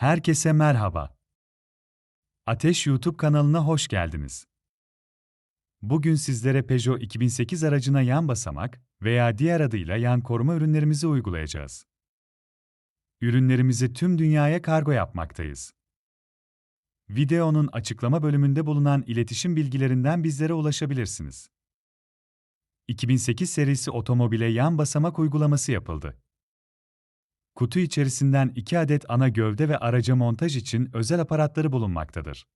Herkese merhaba. Ateş YouTube kanalına hoş geldiniz. Bugün sizlere Peugeot 2008 aracına yan basamak veya diğer adıyla yan koruma ürünlerimizi uygulayacağız. Ürünlerimizi tüm dünyaya kargo yapmaktayız. Videonun açıklama bölümünde bulunan iletişim bilgilerinden bizlere ulaşabilirsiniz. 2008 serisi otomobile yan basamak uygulaması yapıldı. Kutu içerisinden 2 adet ana gövde ve araca montaj için özel aparatları bulunmaktadır.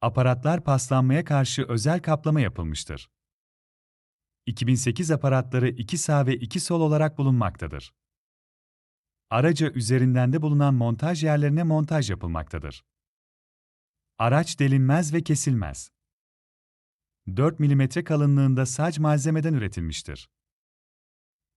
Aparatlar paslanmaya karşı özel kaplama yapılmıştır. 2008 aparatları 2 sağ ve 2 sol olarak bulunmaktadır. Araca üzerinden de bulunan montaj yerlerine montaj yapılmaktadır. Araç delinmez ve kesilmez. 4 mm kalınlığında saç malzemeden üretilmiştir.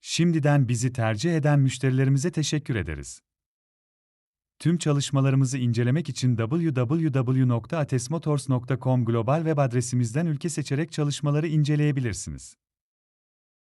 Şimdiden bizi tercih eden müşterilerimize teşekkür ederiz. Tüm çalışmalarımızı incelemek için www.atesmotors.com global web adresimizden ülke seçerek çalışmaları inceleyebilirsiniz.